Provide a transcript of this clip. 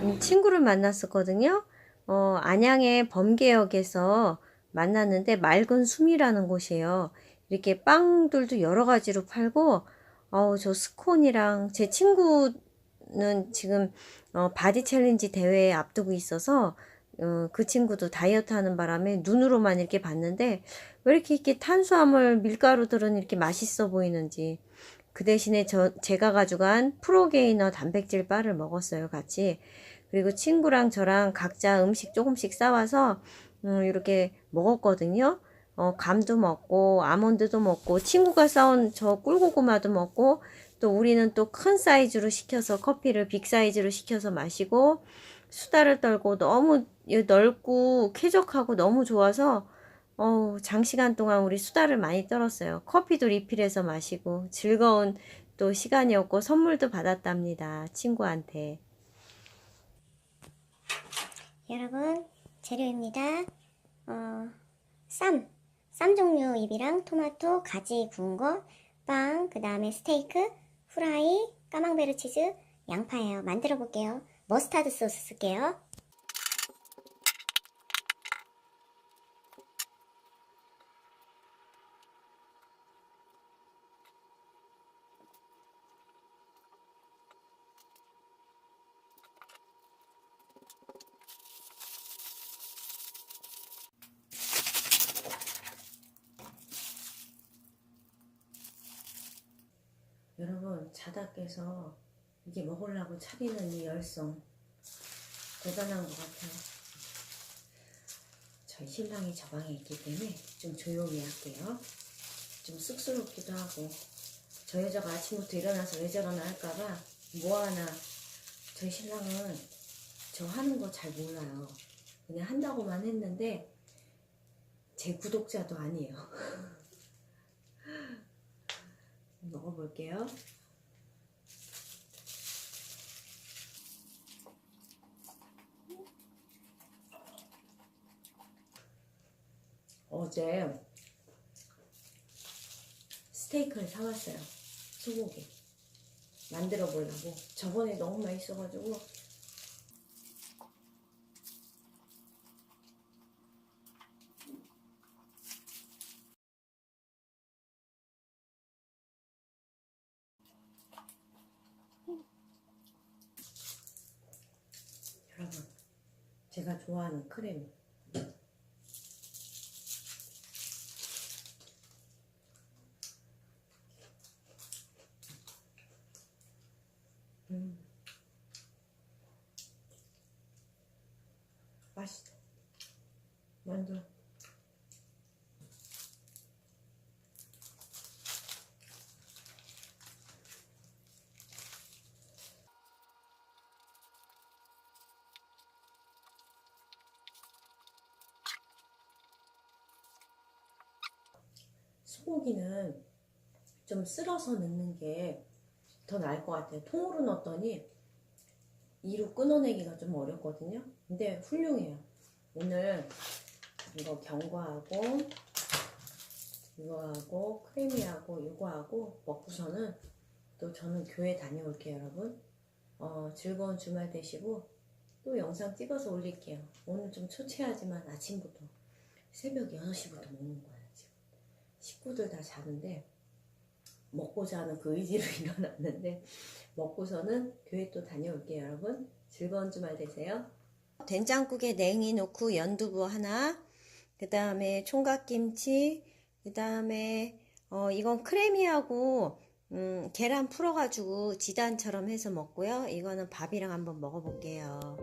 오늘은 친구를 만났었거든요. 어, 안양의 범계역에서 만났는데 맑은 숨이라는 곳이에요. 이렇게 빵들도 여러 가지로 팔고, 어우, 저 스콘이랑 제 친구는 지금 어, 바디 챌린지 대회에 앞두고 있어서 어, 그 친구도 다이어트 하는 바람에 눈으로만 이렇게 봤는데 왜 이렇게 이렇게 탄수화물 밀가루들은 이렇게 맛있어 보이는지 그 대신에 저 제가 가져간 프로게이너 단백질 바를 먹었어요 같이. 그리고 친구랑 저랑 각자 음식 조금씩 싸와서 음, 이렇게 먹었거든요. 어, 감도 먹고 아몬드도 먹고 친구가 싸온 저 꿀고구마도 먹고 또 우리는 또 큰 사이즈로 시켜서 커피를 빅 사이즈로 시켜서 마시고 수다를 떨고 너무 넓고 쾌적하고 너무 좋아서 어 장시간 동안 우리 수다를 많이 떨었어요. 커피도 리필해서 마시고 즐거운 또 시간이었고 선물도 받았답니다. 친구한테. 여러분 재료입니다. 어, 쌈, 쌈 종류 잎이랑 토마토, 가지 구운 거, 빵, 그 다음에 스테이크, 후라이, 까망베르 치즈, 양파예요. 만들어 볼게요. 머스타드 소스 쓸게요. 여러분 자다 깨서 이게 먹으려고 차리는 이 열성 대단한 것 같아요. 저희 신랑이 저 방에 있기 때문에 좀 조용히 할게요. 좀 쑥스럽기도 하고 저 여자가 아침부터 일어나서 왜 저러나 할까봐 뭐하나 저희 신랑은 저 하는 거 잘 몰라요. 그냥 한다고만 했는데 제 구독자도 아니에요. 먹어볼게요. 어제 스테이크를 사왔어요. 소고기. 만들어 보려고. 저번에 너무 맛있어가지고. 여러분, 제가 좋아하는 크림. 음. 맛있어. 완전. 소고기는 좀 쓸어서 넣는 게 더 나을 것 같아요. 통으로 넣었더니 이로 끊어내기가 좀 어렵거든요. 근데 훌륭해요. 오늘 이거 경과하고 이거하고 크리미하고 이거하고 먹고서는 또 저는 교회 다녀올게요, 여러분. 어, 즐거운 주말 되시고 또 영상 찍어서 올릴게요. 오늘 좀 초췌하지만 아침부터 새벽 6시부터 먹는 거예요. 식구들 다 자는데 먹고자 하는 그 의지로 일어났는데 먹고서는 교회 또 다녀올게요 여러분. 즐거운 주말 되세요. 된장국에 냉이 넣고 연두부 하나 그 다음에 총각김치 그 다음에 어 이건 크래미하고 음, 계란 풀어가지고 지단처럼 해서 먹고요. 이거는 밥이랑 한번 먹어볼게요